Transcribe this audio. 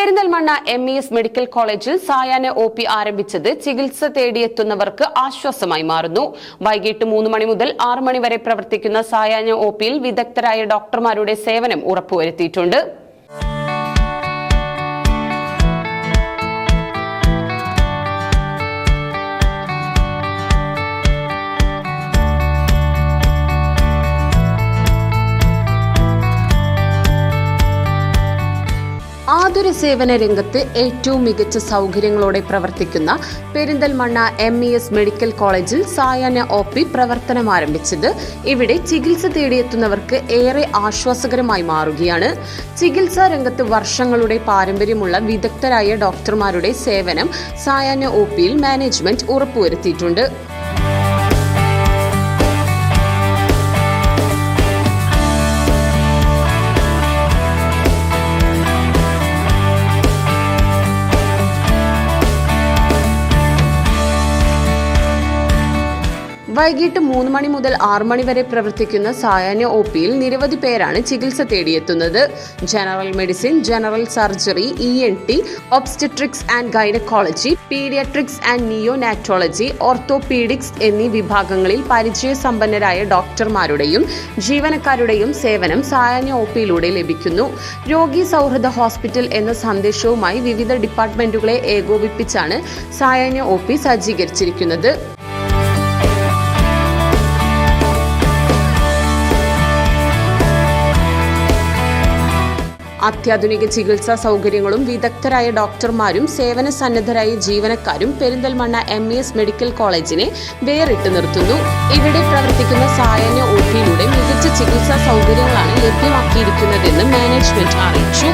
Perinthalmanna M E S medical കോളേജിൽ സായാഹ്ന O P ആരംഭിച്ചത് ചികിത്സ തേടിയെത്തുന്നവർക്ക് ആശ്വാസമായി മാറുന്നു. വൈകിട്ട് മൂന്ന് മണി മുതൽ ആറ് മണി വരെ പ്രവർത്തിക്കുന്ന സായാഹ്ന ഒ പിയിൽ വിദഗ്ധരായ ഡോക്ടർമാരുടെ സേവനം ഉറപ്പുവരുത്തിയിട്ടുണ്ട്. ആതുര സേവന രംഗത്ത് ഏറ്റവും മികച്ച സൗകര്യങ്ങളോടെ പ്രവർത്തിക്കുന്ന Perinthalmanna M E S medical കോളേജിൽ സായാഹ്ന ഒ പി പ്രവർത്തനം ആരംഭിച്ചത് ഇവിടെ ചികിത്സ തേടിയെത്തുന്നവർക്ക് ഏറെ ആശ്വാസകരമായി മാറുകയാണ്. ചികിത്സാ രംഗത്ത് വർഷങ്ങളുടെ പാരമ്പര്യമുള്ള വിദഗ്ധരായ ഡോക്ടർമാരുടെ സേവനം സായാഹ്ന ഒ പിയിൽ മാനേജ്മെന്റ് ഉറപ്പുവരുത്തിയിട്ടുണ്ട്. വൈകിട്ട് മൂന്ന് മണി മുതൽ ആറ് മണി വരെ പ്രവർത്തിക്കുന്ന സായാഹ്ന ഒ പിയിൽ നിരവധി പേരാണ് ചികിത്സ തേടിയെത്തുന്നത്. General medicine general surgery E N T obstetrics and gynaecology paediatrics and neonatology orthopaedics എന്നീ വിഭാഗങ്ങളിൽ പരിചയസമ്പന്നരായ ഡോക്ടർമാരുടെയും ജീവനക്കാരുടെയും സേവനം സായാഹ്ന ഒ പിയിലൂടെ ലഭിക്കുന്നു. രോഗി സൗഹൃദ ഹോസ്പിറ്റൽ എന്ന സന്ദേശവുമായി വിവിധ ഡിപ്പാർട്ട്മെന്റുകളെ ഏകോപിപ്പിച്ചാണ് സായാഹ്ന ഒ പി സജ്ജീകരിച്ചിരിക്കുന്നത്. അത്യാധുനിക ചികിത്സാ സൗകര്യങ്ങളും വിദഗ്ധരായ ഡോക്ടർമാരും സേവന സന്നദ്ധരായ ജീവനക്കാരും Perinthalmanna M E S medical കോളേജിനെ വേറിട്ട് നിർത്തുന്നു. ഇവിടെ പ്രവർത്തിക്കുന്ന സായാഹ്ന ഒ മികച്ച ചികിത്സാ സൗകര്യങ്ങളാണ് ലഭ്യമാക്കിയിരിക്കുന്നതെന്ന് മാനേജ്മെന്റ് അറിയിച്ചു.